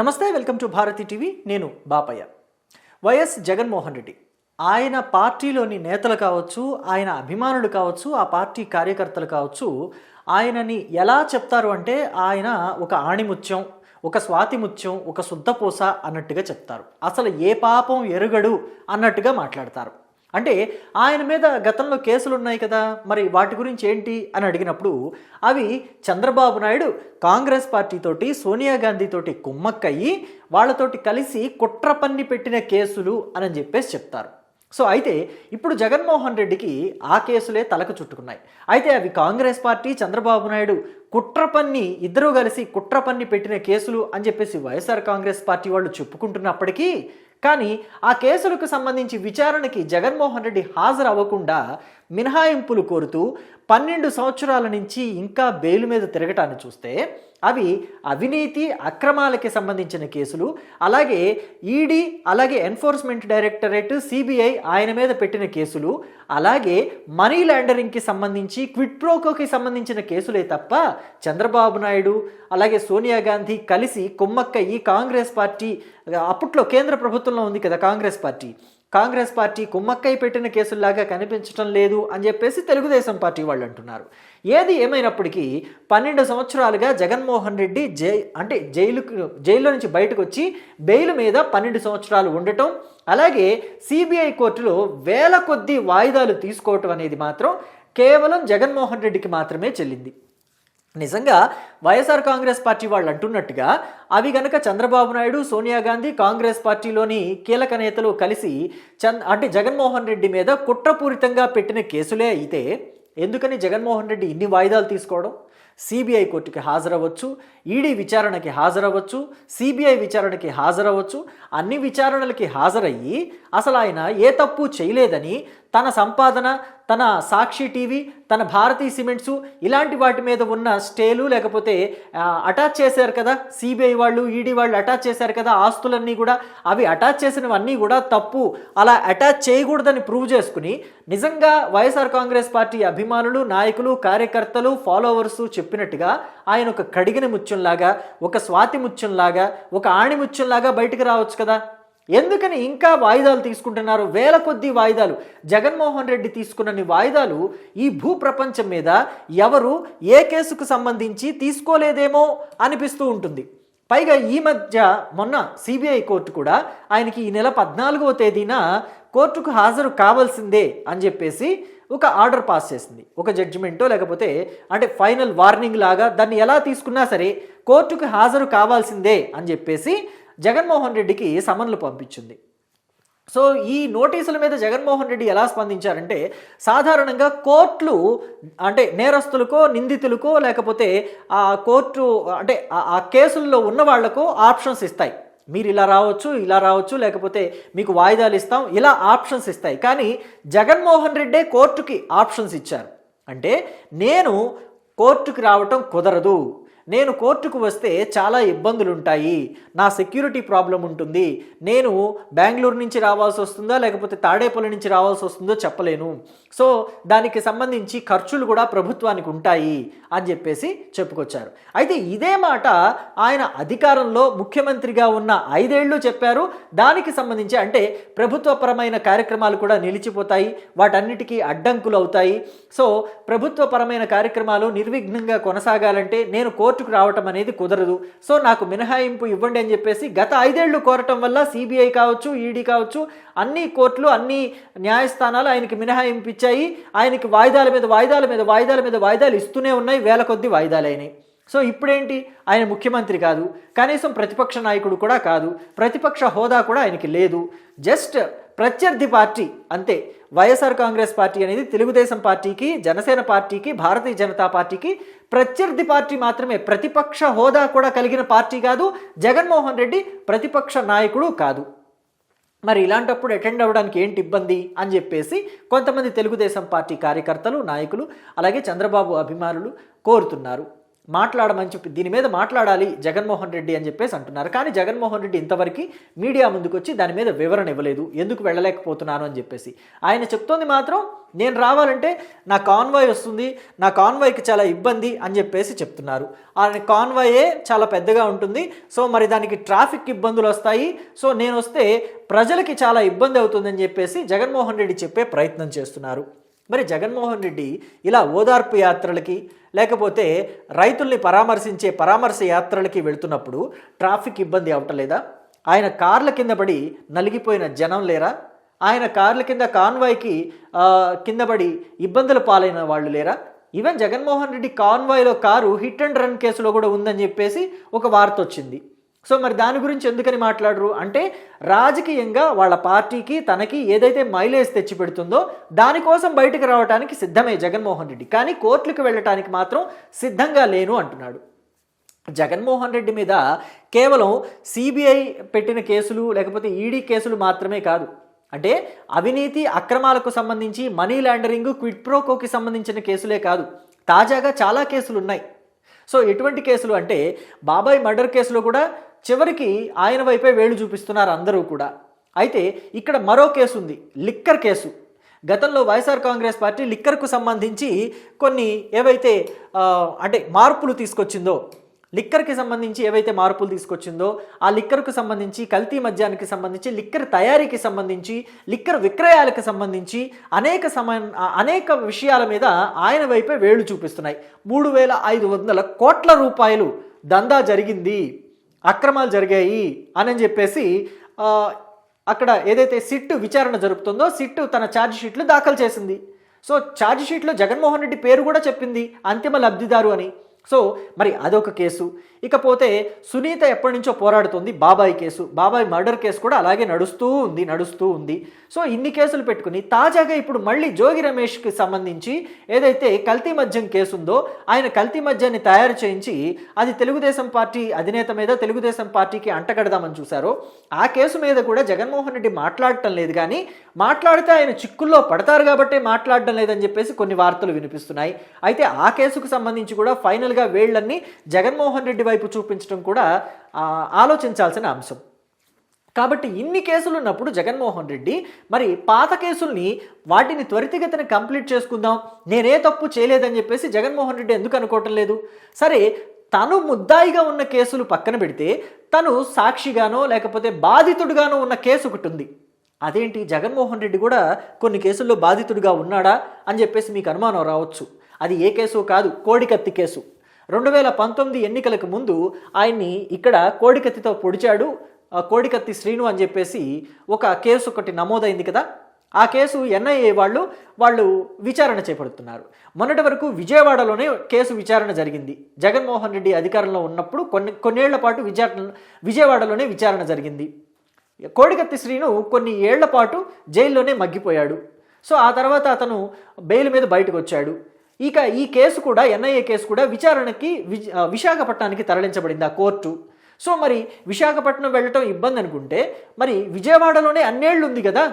నమస్తే welcome to Bharati TV. నేను Bapayya. YS Jaganmohan Reddy. ఆయన పార్టీలోని నేతలు కావచ్చు ఆయన అభిమానులు కావచ్చు ఆ పార్టీ కార్యకర్తలు కావచ్చు ఆయనని ఎలా చెప్తారు అంటే ఆయన ఒక ఆణిముత్యం ఒక స్వాతిముత్యం ఒక శుద్ధపూస అన్నట్టుగా చెప్తారు. అసలు ఏ పాపం ఎరుగడు అన్నట్టుగా మాట్లాడతారు. అంటే ఆయన మీద గతంలో కేసులు ఉన్నాయి కదా మరి వాటి గురించి ఏంటి అని అడిగినప్పుడు అవి చంద్రబాబు నాయుడు కాంగ్రెస్ పార్టీతోటి సోనియా గాంధీతోటి కుమ్మక్కయ్యి వాళ్ళతోటి కలిసి కుట్ర పన్ని పెట్టిన కేసులు అని చెప్పేసి చెప్తారు. సో అయితే ఇప్పుడు జగన్మోహన్ రెడ్డికి ఆ కేసులే తలకు చుట్టుకున్నాయి. అయితే అవి కాంగ్రెస్ పార్టీ చంద్రబాబు నాయుడు కుట్ర పన్ని ఇద్దరూ కలిసి కుట్ర పన్ని పెట్టిన కేసులు అని చెప్పేసి వైఎస్ఆర్ కాంగ్రెస్ పార్టీ వాళ్ళు చెప్పుకుంటున్నప్పటికీ కానీ ఆ కేసులకు సంబంధించి విచారణకి జగన్మోహన్ రెడ్డి హాజరవ్వకుండా మినహాయింపులు కోరుతూ పన్నెండు సంవత్సరాల నుంచి ఇంకా బెయిల్ మీద తిరగటాన్ని చూస్తే అవి అవినీతి అక్రమాలకి సంబంధించిన కేసులు అలాగే ఈడీ అలాగే ఎన్ఫోర్స్మెంట్ డైరెక్టరేట్ సిబిఐ ఆయన మీద పెట్టిన కేసులు అలాగే మనీ లాండరింగ్కి సంబంధించి క్విట్ ప్రోకోకి సంబంధించిన కేసులే తప్ప చంద్రబాబు నాయుడు అలాగే సోనియా గాంధీ కలిసి కుమ్మక్క ఈ కాంగ్రెస్ పార్టీ అప్పట్లో కేంద్ర ప్రభుత్వంలో ఉంది కదా కాంగ్రెస్ పార్టీ కాంగ్రెస్ పార్టీ కుమ్మక్కై పెట్టిన కేసుల్లాగా కనిపించడం లేదు అని చెప్పేసి తెలుగుదేశం పార్టీ వాళ్ళు అంటున్నారు. ఏది ఏమైనప్పటికీ పన్నెండు సంవత్సరాలుగా జగన్మోహన్ రెడ్డి జై అంటే జైలుకు జైల్లో నుంచి బయటకు వచ్చి బెయిల్ మీద పన్నెండు సంవత్సరాలు ఉండటం అలాగే సిబిఐ కోర్టులో వేల కొద్ది వాయిదాలు తీసుకోవటం అనేది మాత్రం కేవలం జగన్మోహన్ రెడ్డికి మాత్రమే చెల్లింది. నిజంగా వైఎస్ఆర్ కాంగ్రెస్ పార్టీ వాళ్ళు అంటున్నట్టుగా అవి గనక చంద్రబాబు నాయుడు సోనియా గాంధీ కాంగ్రెస్ పార్టీలోని కీలక నేతలు కలిసి చంద్ అంటే జగన్మోహన్ రెడ్డి మీద కుట్రపూరితంగా పెట్టిన కేసులే అయితే ఎందుకని జగన్మోహన్ రెడ్డి ఇన్ని వాయిదాలు తీసుకోవడం? సిబిఐ కోర్టుకి హాజరవ్వచ్చు ఈడీ విచారణకి హాజరవ్వచ్చు సిబిఐ విచారణకి హాజరవ్వచ్చు అన్ని విచారణలకి హాజరయ్యి అసలు ఆయన ఏ తప్పు చేయలేదని తన సంపాదన తన సాక్షి టీవీ తన భారతీ సిమెంట్సు ఇలాంటి వాటి మీద ఉన్న స్టేలు లేకపోతే అటాచ్ చేశారు కదా సిబిఐ వాళ్ళు ఈడీ వాళ్ళు అటాచ్ చేశారు కదా ఆస్తులన్నీ కూడా అవి అటాచ్ చేసినవన్నీ కూడా తప్పు. అలా అటాచ్ చేయకూడదని ప్రూవ్ చేసుకుని నిజంగా వైఎస్ఆర్ కాంగ్రెస్ పార్టీ అభిమానులు నాయకులు కార్యకర్తలు ఫాలోవర్స్ చెప్పినట్టుగా ఆయన ఒక కడిగిన ముత్యంలాగా ఒక స్వాతి ముత్యంలాగా ఒక ఆణి ముత్యంలాగా బయటకు రావచ్చు కదా. ఎందుకని ఇంకా వాయిదాలు తీసుకుంటున్నారు? వేల కొద్ది వాయిదాలు. జగన్మోహన్ రెడ్డి తీసుకున్నన్ని వాయిదాలు ఈ భూ ప్రపంచం మీద ఎవరు ఏ కేసుకు సంబంధించి తీసుకోలేదేమో అనిపిస్తూ ఉంటుంది. పైగా ఈ మధ్య మొన్న సిబిఐ కోర్టు కూడా ఆయనకి ఈ నెల పద్నాలుగవ తేదీన కోర్టుకు హాజరు కావాల్సిందే అని చెప్పేసి ఒక ఆర్డర్ పాస్ చేసింది. ఒక జడ్జిమెంటో లేకపోతే అంటే ఫైనల్ వార్నింగ్ లాగా దాన్ని ఎలా తీసుకున్నా సరే కోర్టుకు హాజరు కావాల్సిందే అని చెప్పేసి జగన్మోహన్ రెడ్డికి సమన్లు పంపించింది. సో ఈ నోటీసుల మీద జగన్మోహన్ రెడ్డి ఎలా స్పందించారంటే సాధారణంగా కోర్టులు అంటే నేరస్తులకో నిందితులకో లేకపోతే ఆ కోర్టు అంటే ఆ- ఆ కేసుల్లో ఉన్న వాళ్ళకు ఆప్షన్స్ ఇస్తాయి. మీరు ఇలా రావచ్చు ఇలా రావచ్చు లేకపోతే మీకు వాయిదాలు ఇస్తాం ఇలా ఆప్షన్స్ ఇస్తాయి. కానీ జగన్మోహన్ రెడ్డే కోర్టుకి ఆప్షన్స్ ఇచ్చారు. అంటే నేను కోర్టుకి రావటం కుదరదు. నేను కోర్టుకు వస్తే చాలా ఇబ్బందులు ఉంటాయి నా సెక్యూరిటీ ప్రాబ్లం ఉంటుంది. నేను బెంగళూరు నుంచి రావాల్సి వస్తుందా లేకపోతే తాడేపల్లి నుంచి రావాల్సి వస్తుందో చెప్పలేను. సో దానికి సంబంధించి ఖర్చులు కూడా ప్రభుత్వానికి ఉంటాయి అని చెప్పేసి చెప్పుకొచ్చారు. అయితే ఇదే మాట ఆయన అధికారంలో ముఖ్యమంత్రిగా ఉన్న ఐదేళ్ళు చెప్పారు. దానికి సంబంధించి అంటే ప్రభుత్వపరమైన కార్యక్రమాలు కూడా నిలిచిపోతాయి. వాటన్నిటికీ అడ్డంకులు అవుతాయి సో ప్రభుత్వపరమైన కార్యక్రమాలు నిర్విఘ్నంగా కొనసాగాలంటే నేను కోర్టుకు రావటం అనేది కుదరదు. సో నాకు మినహాయింపు ఇవ్వండి అని చెప్పేసి గత ఐదేళ్ళు కోరటం వల్ల సిబిఐ కావచ్చు ఈడీ కావచ్చు అన్ని కోర్టులు అన్ని న్యాయస్థానాలు ఆయనకి మినహాయింపు ఇచ్చాయి. ఆయనకి వాయిదాల మీద వాయిదాల మీద వాయిదాల మీద వాయిదాలు ఇస్తూనే ఉన్నాయి వేల కొద్ది వాయిదాలు సో ఇప్పుడేంటి? ఆయన ముఖ్యమంత్రి కాదు. కనీసం ప్రతిపక్ష నాయకుడు కూడా కాదు. ప్రతిపక్ష హోదా కూడా ఆయనకి లేదు. జస్ట్ ప్రత్యర్థి పార్టీ అంతే వైఎస్ఆర్ కాంగ్రెస్ పార్టీ అనేది తెలుగుదేశం పార్టీకి జనసేన పార్టీకి భారతీయ జనతా పార్టీకి ప్రత్యర్థి పార్టీ మాత్రమే ప్రతిపక్ష హోదా కూడా కలిగిన పార్టీ కాదు జగన్మోహన్ రెడ్డి ప్రతిపక్ష నాయకుడు కాదు. మరి ఇలాంటప్పుడు అటెండ్ అవ్వడానికి ఏంటి ఇబ్బంది అని చెప్పేసి కొంతమంది తెలుగుదేశం పార్టీ కార్యకర్తలు నాయకులు అలాగే చంద్రబాబు అభిమానులు కోరుతున్నారు. మాట్లాడమని చెప్పి దీని మీద మాట్లాడాలి జగన్మోహన్ రెడ్డి అని చెప్పేసి అంటున్నారు. కానీ జగన్మోహన్ రెడ్డి ఇంతవరకు మీడియా ముందుకు వచ్చి దాని మీద వివరణ ఇవ్వలేదు. ఎందుకు వెళ్ళలేకపోతున్నాను అని చెప్పేసి. ఆయన చెప్తోంది మాత్రం నేను రావాలంటే నా కాన్వాయ్ వస్తుంది నా కాన్వాయ్కి చాలా ఇబ్బంది అని చెప్పేసి చెప్తున్నారు. ఆ కాన్వాయే చాలా పెద్దగా ఉంటుంది. సో మరి దానికి ట్రాఫిక్ ఇబ్బందులు వస్తాయి. సో నేను వస్తే ప్రజలకి చాలా ఇబ్బంది అవుతుందని చెప్పేసి జగన్మోహన్ రెడ్డి చెప్పే ప్రయత్నం చేస్తున్నారు. మరి జగన్మోహన్ రెడ్డి ఇలా ఓదార్పు యాత్రలకి లేకపోతే రైతుల్ని పరామర్శించే పరామర్శ యాత్రలకి వెళుతున్నప్పుడు ట్రాఫిక్ ఇబ్బంది అవటం లేదా? ఆయన కార్ల కింద పడి నలిగిపోయిన జనం లేరా? ఆయన కార్ల కింద కాన్వాయ్కి కింద పడి ఇబ్బందులు పాలైన వాళ్ళు లేరా? ఈవెన్ జగన్మోహన్ రెడ్డి కాన్వాయ్లో కారు హిట్ అండ్ రన్ కేసులో కూడా ఉందని చెప్పేసి ఒక వార్త వచ్చింది. సో మరి దాని గురించి ఎందుకని మాట్లాడరు? అంటే రాజకీయంగా వాళ్ళ పార్టీకి తనకి ఏదైతే మైలేజ్ తెచ్చి పెడుతుందో దానికోసం బయటకు రావడానికి సిద్ధమే జగన్మోహన్ రెడ్డి. కానీ కోర్టులకు వెళ్ళటానికి మాత్రం సిద్ధంగా లేను అంటున్నాడు. జగన్మోహన్ రెడ్డి మీద కేవలం సిబిఐ పెట్టిన కేసులు లేకపోతే ఈడీ కేసులు మాత్రమే కాదు. అంటే అవినీతి అక్రమాలకు సంబంధించి మనీ లాండరింగ్ క్విడ్ ప్రోకోకి సంబంధించిన కేసులే కాదు. తాజాగా చాలా కేసులు ఉన్నాయి సో ఎటువంటి కేసులు అంటే బాబాయ్ మర్డర్ కేసులో కూడా చివరికి ఆయన వైపే వేలు చూపిస్తున్నారు అందరూ కూడా. అయితే ఇక్కడ మరో కేసు ఉంది లిక్కర్ కేసు. గతంలో వైఎస్ఆర్ కాంగ్రెస్ పార్టీ లిక్కర్కు సంబంధించి కొన్ని ఏవైతే అంటే మార్పులు తీసుకొచ్చిందో లిక్కర్కి సంబంధించి ఏవైతే మార్పులు తీసుకొచ్చిందో ఆ లిక్కర్కు సంబంధించి కల్తీ మద్యానికి సంబంధించి లిక్కర్ తయారీకి సంబంధించి లిక్కర్ విక్రయాలకు సంబంధించి అనేక సమ అనేక విషయాల మీద ఆయన వైపే వేళ్ళు చూపిస్తున్నాయి. మూడు వేల ఐదు వందల కోట్ల రూపాయలు దందా జరిగింది. అక్రమాలు జరిగాయి అని చెప్పేసి అక్కడ ఏదైతే సిట్ విచారణ జరుపుతుందో సిట్ తన ఛార్జ్ షీట్లు దాఖలు చేసింది. సో ఛార్జ్ షీట్లో జగన్మోహన్ రెడ్డి పేరు కూడా చెప్పింది అంతిమ లబ్ధిదారు అని. సో మరి అదొక కేసు. ఇకపోతే సునీత ఎప్పటి నుంచో పోరాడుతుంది బాబాయ్ కేసు. బాబాయ్ మర్డర్ కేసు కూడా అలాగే నడుస్తూ ఉంది నడుస్తూ ఉంది. సో ఇన్ని కేసులు పెట్టుకుని తాజాగా ఇప్పుడు మళ్ళీ జోగి రమేష్కి సంబంధించి ఏదైతే కల్తీ మద్యం కేసు ఉందో ఆయన కల్తీ మద్యాన్ని తయారు చేయించి అది తెలుగుదేశం పార్టీ అధినేత మీద తెలుగుదేశం పార్టీకి అంటగడదామని చూశారో ఆ కేసు మీద కూడా జగన్మోహన్ రెడ్డి మాట్లాడటం లేదు. కానీ మాట్లాడితే ఆయన చిక్కుల్లో పడతారు కాబట్టి మాట్లాడడం లేదని చెప్పేసి కొన్ని వార్తలు వినిపిస్తున్నాయి. అయితే ఆ కేసుకు సంబంధించి కూడా ఫైనల్ ఫైనల్గా వేళ్ళన్నీ జగన్మోహన్ రెడ్డి వైపు చూపించడం కూడా ఆలోచించాల్సిన అంశం. కాబట్టి ఇన్ని కేసులు ఉన్నప్పుడు జగన్మోహన్ రెడ్డి మరి పాత కేసుల్ని వాటిని త్వరితగతిన కంప్లీట్ చేసుకుందాం నేనే తప్పు చేయలేదని చెప్పేసి జగన్మోహన్ రెడ్డి ఎందుకు అనుకోవటం లేదు? సరే తను ముద్దాయిగా ఉన్న కేసులు పక్కన పెడితే తను సాక్షిగానో లేకపోతే బాధితుడిగానో ఉన్న కేసు ఒకటి ఉంది. అదేంటి? జగన్మోహన్ రెడ్డి కూడా కొన్ని కేసుల్లో బాధితుడిగా ఉన్నాడా అని చెప్పేసి మీకు అనుమానం రావచ్చు. అది ఏ కేసు కాదు కోడికత్తి కేసు. రెండు వేల పంతొమ్మిది ఎన్నికలకు ముందు ఆయన్ని ఇక్కడ కోడికత్తితో పొడిచాడు. కోడికత్తి శ్రీను అని చెప్పేసి ఒక కేసు ఒకటి నమోదైంది కదా. ఆ కేసు ఎన్ఐఏ వాళ్ళు వాళ్ళు విచారణ చేపడుతున్నారు. మొన్నటి వరకు విజయవాడలోనే కేసు విచారణ జరిగింది. జగన్మోహన్ రెడ్డి అధికారంలో ఉన్నప్పుడు కొన్ని కొన్నేళ్ళ పాటు విచారణ విజయవాడలోనే విచారణ జరిగింది. కోడికత్తి శ్రీను కొన్ని ఏళ్ళ పాటు జైల్లోనే మగ్గిపోయాడు. సో ఆ తర్వాత అతను బెయిల్ మీద బయటకు వచ్చాడు. ఇక ఈ కేసు కూడా ఎన్ఐఏ కేసు కూడా విచారణకి విజ విశాఖపట్నానికి తరలించబడింది ఆ కోర్టు. సో మరి విశాఖపట్నం వెళ్ళటం ఇబ్బంది అనుకుంటే మరి విజయవాడలోనే అన్నేళ్ళు ఉంది కదా.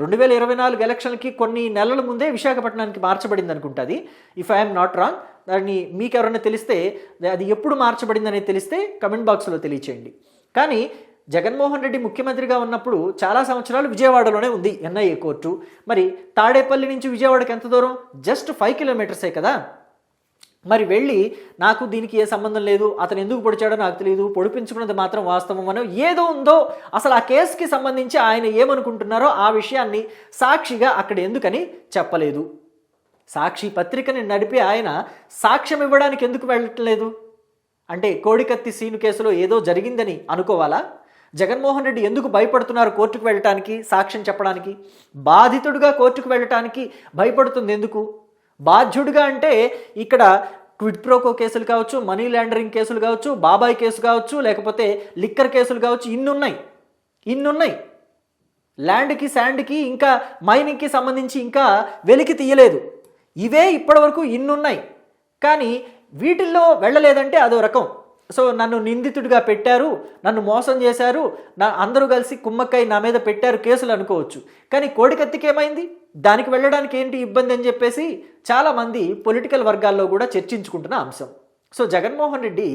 రెండు వేల ఇరవై నాలుగు ఎలక్షన్కి కొన్ని నెలల ముందే విశాఖపట్నానికి మార్చబడింది అనుకుంటుంది ఇఫ్ ఐఎమ్ నాట్ రాంగ్ దాన్ని మీకు ఎవరైనా తెలిస్తే అది ఎప్పుడు మార్చబడింది అనేది తెలిస్తే కమెంట్ బాక్స్లో తెలియచేయండి. కానీ జగన్మోహన్ రెడ్డి ముఖ్యమంత్రిగా ఉన్నప్పుడు చాలా సంవత్సరాలు విజయవాడలోనే ఉంది ఎన్ఐఏ కోర్టు. మరి తాడేపల్లి నుంచి విజయవాడకి ఎంత దూరం? జస్ట్ ఫైవ్ కిలోమీటర్సే కదా? మరి వెళ్ళి నాకు దీనికి ఏ సంబంధం లేదు అతను ఎందుకు పొడిచాడో నాకు తెలియదు పొడిపించుకున్నది మాత్రం వాస్తవం అని ఏదో ఉందో అసలు ఆ కేసుకి సంబంధించి ఆయన ఏమనుకుంటున్నారో ఆ విషయాన్ని సాక్షిగా అక్కడ ఎందుకని చెప్పలేదు. సాక్షి పత్రికని నడిపి ఆయన సాక్ష్యం ఇవ్వడానికి ఎందుకు వెళ్ళట్లేదు? అంటే కోడికత్తి సీను కేసులో ఏదో జరిగిందని అనుకోవాలా? జగన్మోహన్ రెడ్డి ఎందుకు భయపడుతున్నారు కోర్టుకు వెళ్ళటానికి? సాక్ష్యం చెప్పడానికి? బాధితుడిగా కోర్టుకు వెళ్ళటానికి భయపడుతుంది ఎందుకు? బాధ్యుడిగా అంటే ఇక్కడ క్విడ్ ప్రోకో కేసులు కావచ్చు మనీ లాండరింగ్ కేసులు కావచ్చు బాబాయ్ కేసు కావచ్చు లేకపోతే లిక్కర్ కేసులు కావచ్చు ఇన్నున్నాయి. ఇన్నున్నాయి. ల్యాండ్కి శాండ్కి ఇంకా మైనింగ్కి సంబంధించి ఇంకా వెలికి తీయలేదు. ఇవే ఇప్పటివరకు ఇన్నున్నాయి. కానీ వీటిల్లో వెళ్ళలేదంటే అదో రకం. సో నన్ను నిందితుడిగా పెట్టారు నన్ను మోసం చేశారు నా అందరూ కలిసి కుమ్మక్కై నా మీద పెట్టారు కేసులు అనుకోవచ్చు. కానీ కోడికత్తికి ఏమైంది దానికి వెళ్ళడానికి ఏంటి ఇబ్బంది అని చెప్పేసి చాలామంది పొలిటికల్ వర్గాల్లో కూడా చర్చించుకుంటున్న అంశం. సో జగన్మోహన్ రెడ్డి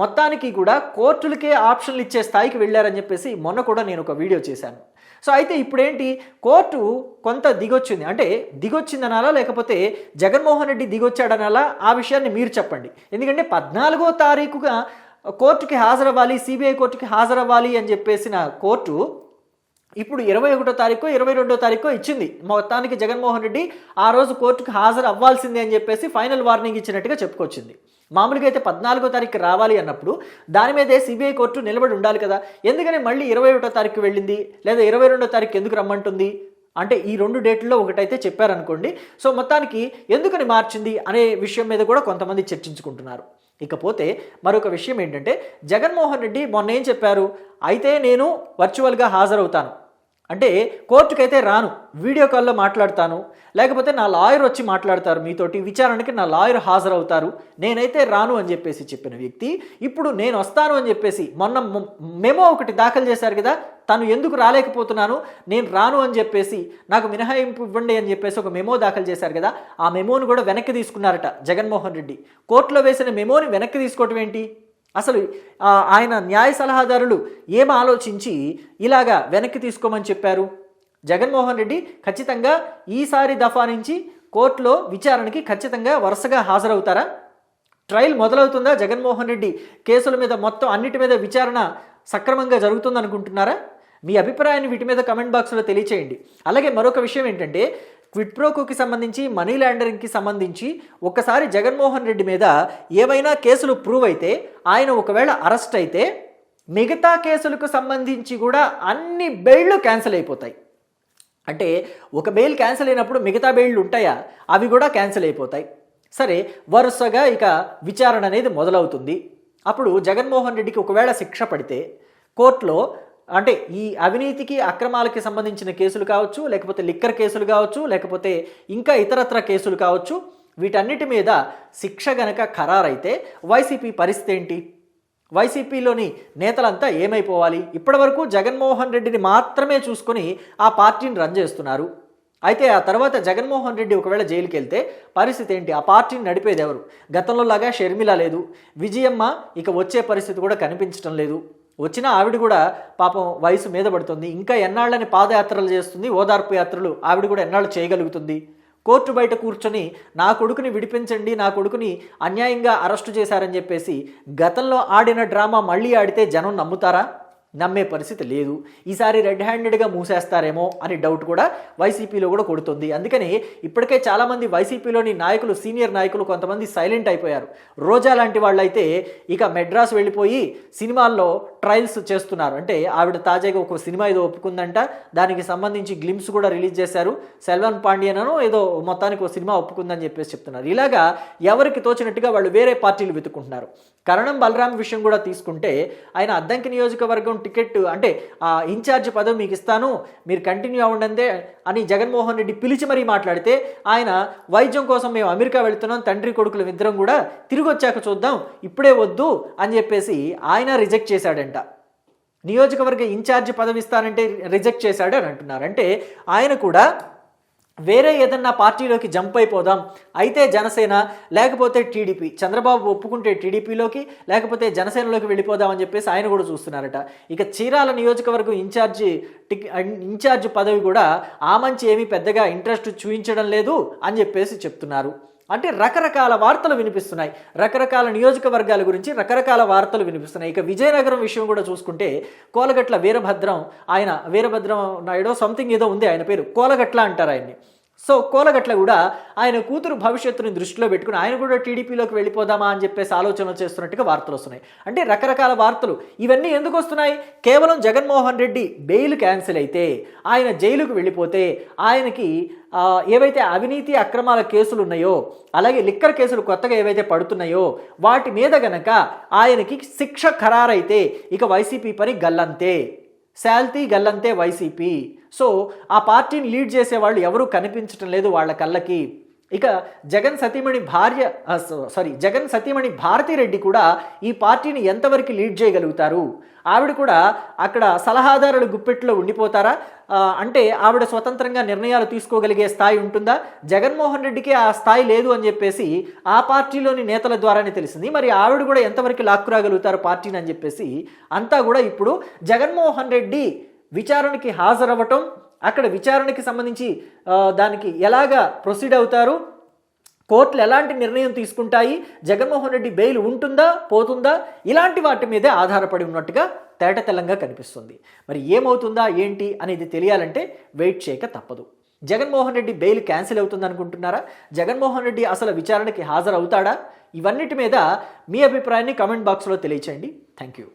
మొత్తానికి కూడా కోర్టులకే ఆప్షన్లు ఇచ్చే స్థాయికి వెళ్ళారని చెప్పేసి మొన్న కూడా నేను ఒక వీడియో చేశాను. సో అయితే ఇప్పుడేంటి? కోర్టు కొంత దిగొచ్చింది. అంటే దిగొచ్చిందనాలా? లేకపోతే జగన్మోహన్ రెడ్డి దిగొచ్చాడనాలా? ఆ విషయాన్ని మీరు చెప్పండి. ఎందుకంటే పద్నాలుగో తారీఖుగా కోర్టుకి హాజరవ్వాలి సిబిఐ కోర్టుకి హాజరవ్వాలి అని చెప్పేసిన కోర్టు ఇప్పుడు ఇరవై ఒకటో తారీఖు ఇరవై రెండో తారీఖు ఇచ్చింది. మొత్తానికి జగన్మోహన్ రెడ్డి ఆ రోజు కోర్టుకు హాజరు అవ్వాల్సిందే అని చెప్పేసి ఫైనల్ వార్నింగ్ ఇచ్చినట్టుగా చెప్పుకొచ్చింది. మామూలుగా అయితే పద్నాలుగో తారీఖు రావాలి అన్నప్పుడు దాని మీదే సిబిఐ కోర్టు నిలబడి ఉండాలి కదా. ఎందుకని మళ్ళీ ఇరవై ఒకటో తారీఖు వెళ్ళింది? లేదా ఇరవై రెండో తారీఖు ఎందుకు రమ్మంటుంది? అంటే ఈ రెండు డేట్లలో ఒకటైతే చెప్పారనుకోండి. సో మొత్తానికి ఎందుకని మార్చింది అనే విషయం మీద కూడా కొంతమంది చర్చించుకుంటున్నారు. ఇకపోతే మరొక విషయం ఏంటంటే జగన్మోహన్ రెడ్డి మొన్న ఏం చెప్పారు? అయితే నేను వర్చువల్గా హాజరవుతాను. అంటే కోర్టుకైతే రాను వీడియో కాల్లో మాట్లాడతాను లేకపోతే నా లాయర్ వచ్చి మాట్లాడతారు మీతోటి విచారణకి నా లాయర్ హాజరవుతారు నేనైతే రాను అని చెప్పేసి చెప్పిన వ్యక్తి ఇప్పుడు నేను వస్తాను అని చెప్పేసి మొన్న మెమో ఒకటి దాఖలు చేశారు కదా తను ఎందుకు రాలేకపోతున్నాను నేను రాను అని చెప్పేసి నాకు మినహాయింపు ఇవ్వండి అని చెప్పేసి ఒక మెమో దాఖలు చేశారు కదా ఆ మెమోను కూడా వెనక్కి తీసుకున్నారట జగన్మోహన్ రెడ్డి. కోర్టులో వేసిన మెమోని వెనక్కి తీసుకోవటం ఏంటి? అసలు ఆయన న్యాయ సలహాదారులు ఏం ఆలోచించి ఇలాగా వెనక్కి తీసుకోమని చెప్పారు? జగన్మోహన్ రెడ్డి ఖచ్చితంగా ఈసారి దఫా నుంచి కోర్టులో విచారణకి ఖచ్చితంగా వరుసగా హాజరవుతారా? ట్రయల్ మొదలవుతుందా జగన్మోహన్ రెడ్డి కేసుల మీద మొత్తం అన్నిటి మీద విచారణ సక్రమంగా జరుగుతుందనుకుంటున్నారా? మీ అభిప్రాయాన్ని వీటి మీద కమెంట్ బాక్స్లో తెలియచేయండి. అలాగే మరొక విషయం ఏంటంటే క్విట్ ప్రోకోకి సంబంధించి మనీ లాండరింగ్కి సంబంధించి ఒక్కసారి జగన్మోహన్ రెడ్డి మీద ఏవైనా కేసులు ప్రూవ్ అయితే ఆయన ఒకవేళ అరెస్ట్ అయితే మిగతా కేసులకు సంబంధించి కూడా అన్ని బెయిళ్ళు క్యాన్సిల్ అయిపోతాయి. అంటే ఒక బెయిల్ క్యాన్సిల్ అయినప్పుడు మిగతా బెయిళ్ళు ఉంటాయా? అవి కూడా క్యాన్సిల్ అయిపోతాయి. సరే వరుసగా ఇక విచారణ అనేది మొదలవుతుంది. అప్పుడు జగన్మోహన్ రెడ్డికి ఒకవేళ శిక్ష పడితే కోర్టులో అంటే ఈ అవినీతికి అక్రమాలకి సంబంధించిన కేసులు కావచ్చు లేకపోతే లిక్కర్ కేసులు కావచ్చు లేకపోతే ఇంకా ఇతరత్ర కేసులు కావచ్చు వీటన్నిటి మీద శిక్ష గనక ఖరారైతే వైసీపీ పరిస్థితి ఏంటి? వైసీపీలోని నేతలంతా ఏమైపోవాలి? ఇప్పటివరకు జగన్మోహన్ రెడ్డిని మాత్రమే చూసుకొని ఆ పార్టీని రన్ చేస్తున్నారు. అయితే ఆ తర్వాత జగన్మోహన్ రెడ్డి ఒకవేళ జైలుకి వెళ్తే పరిస్థితి ఏంటి? ఆ పార్టీని నడిపేది ఎవరు? గతంలో లాగా షర్మిల లేదు. విజయమ్మ ఇక వచ్చే పరిస్థితి కూడా కనిపించడం లేదు. వచ్చిన ఆవిడ కూడా పాపం వయసు మీద పడుతుంది. ఇంకా ఎన్నాళ్ళని పాదయాత్రలు చేస్తుంది ఓదార్పు యాత్రలు ఆవిడ కూడా ఎన్నాళ్ళు చేయగలుగుతుంది? కోర్టు బయట కూర్చొని నా కొడుకుని విడిపించండి నా కొడుకుని అన్యాయంగా అరెస్టు చేశారని చెప్పేసి గతంలో ఆడిన డ్రామా మళ్ళీ ఆడితే జనం నమ్ముతారా? నమ్మే పరిస్థితి లేదు. ఈసారి రెడ్ హ్యాండెడ్గా మూసేస్తారేమో అని డౌట్ కూడా వైసీపీలో కూడా కొడుతుంది. అందుకని ఇప్పటికే చాలామంది వైసీపీలోని నాయకులు సీనియర్ నాయకులు కొంతమంది సైలెంట్ అయిపోయారు. రోజా లాంటి వాళ్ళైతే ఇక మెడ్రాస్ వెళ్ళిపోయి సినిమాల్లో ట్రయల్స్ చేస్తున్నారు. అంటే ఆవిడ తాజాగా ఒక సినిమా ఏదో ఒప్పుకుందంట. దానికి సంబంధించి గ్లిమ్స్ కూడా రిలీజ్ చేశారు. సెల్వన్ పాండ్యనను ఏదో మొత్తానికి ఒక సినిమా ఒప్పుకుందని చెప్పేసి చెప్తున్నారు. ఇలాగా ఎవరికి తోచినట్టుగా వాళ్ళు వేరే పార్టీలు వెతుకుంటున్నారు కరణం బలరాం విషయం కూడా తీసుకుంటే ఆయన అద్దంకి నియోజకవర్గం టికెట్ అంటే ఆ ఇన్ఛార్జ్ పదవి మీకు ఇస్తాను మీరు కంటిన్యూ అవ్వండి అని జగన్మోహన్ రెడ్డి పిలిచి మరీ మాట్లాడితే ఆయన వైద్యం కోసం మేము అమెరికా వెళ్తున్నాం తండ్రి కొడుకులు ఇద్దరం కూడా తిరిగి వచ్చాక చూద్దాం ఇప్పుడే వద్దు అని చెప్పేసి ఆయన రిజెక్ట్ చేశాడంట. నియోజకవర్గ ఇన్ఛార్జ్ పదవి ఇస్తానంటే రిజెక్ట్ చేశాడు అని అంటున్నారు. అంటే ఆయన కూడా వేరే ఏదన్నా పార్టీలోకి జంప్ అయిపోదాం. అయితే జనసేన లేకపోతే టీడీపీ. చంద్రబాబు ఒప్పుకుంటే టీడీపీలోకి లేకపోతే జనసేనలోకి వెళ్ళిపోదామని చెప్పేసి ఆయన కూడా చూస్తున్నారట. ఇక చీరాల నియోజకవర్గం ఇన్ఛార్జి ఇన్ఛార్జ్ పదవి కూడా ఆ మంచి ఏమీ పెద్దగా ఇంట్రెస్ట్ చూపించడం లేదు అని చెప్పేసి చెప్తున్నారు. అంటే రకరకాల వార్తలు వినిపిస్తున్నాయి. రకరకాల నియోజకవర్గాల గురించి రకరకాల వార్తలు వినిపిస్తున్నాయి. ఇక విజయనగరం విషయం కూడా చూసుకుంటే కోలగట్ల వీరభద్రం ఆయన వీరభద్రం నాయుడు సంథింగ్ ఏదో ఉంది ఆయన పేరు. కోలగట్ల అంటారు ఆయన్ని. సో కోలగట్ల కూడా ఆయన కూతురు భవిష్యత్తుని దృష్టిలో పెట్టుకుని ఆయన కూడా టీడీపీలోకి వెళ్ళిపోదామా అని చెప్పేసి ఆలోచన చేస్తున్నట్టుగా వార్తలు వస్తున్నాయి. అంటే రకరకాల వార్తలు. ఇవన్నీ ఎందుకు వస్తున్నాయి? కేవలం జగన్మోహన్ రెడ్డి బెయిల్ క్యాన్సిల్ అయితే ఆయన జైలుకు వెళ్ళిపోతే ఆయనకి ఏవైతే అవినీతి అక్రమాల కేసులు ఉన్నాయో అలాగే లిక్కర్ కేసులు కొత్తగా ఏవైతే పడుతున్నాయో వాటి మీద గనక ఆయనకి శిక్ష ఖరారైతే ఇక వైసీపీ పని గల్లంతే. శాల్తీ గల్లంతే వైసీపీ. సో ఆ పార్టీని లీడ్ చేసే వాళ్ళు ఎవరూ కనిపించటం లేదు వాళ్ళ కళ్ళకి. ఇక జగన్ సతీమణి భార్య సో- సారీ జగన్ సతీమణి భారతిరెడ్డి కూడా ఈ పార్టీని ఎంతవరకు లీడ్ చేయగలుగుతారు? ఆవిడ కూడా అక్కడ సలహాదారుల గుప్పెట్లో ఉండిపోతారా? అంటే ఆవిడ స్వతంత్రంగా నిర్ణయాలు తీసుకోగలిగే స్థాయి ఉంటుందా? జగన్మోహన్ రెడ్డికి ఆ స్థాయి లేదు అని చెప్పేసి ఆ పార్టీలోని నేతల ద్వారానే తెలిసింది. మరి ఆవిడ కూడా ఎంతవరకు లాక్కురాగలుగుతారు పార్టీని అని చెప్పేసి అంతా కూడా ఇప్పుడు జగన్మోహన్ రెడ్డి విచారణకి హాజరవ్వటం అక్కడ విచారణకి సంబంధించి దానికి ఎలాగా ప్రొసీడ్ అవుతారు కోర్టులు ఎలాంటి నిర్ణయం తీసుకుంటాయి జగన్మోహన్ రెడ్డి బెయిల్ ఉంటుందా పోతుందా ఇలాంటి వాటి మీదే ఆధారపడి ఉన్నట్టుగా తేట తెల్లంగా కనిపిస్తుంది. మరి ఏమవుతుందా ఏంటి అనేది తెలియాలంటే వెయిట్ చేయక తప్పదు. జగన్మోహన్ రెడ్డి బెయిల్ క్యాన్సిల్ అవుతుంది అనుకుంటున్నారా? జగన్మోహన్ రెడ్డి అసలు విచారణకి హాజరవుతాడా? ఇవన్నిటి మీద మీ అభిప్రాయాన్ని కమెంట్ బాక్స్లో తెలియచేయండి. Thank you.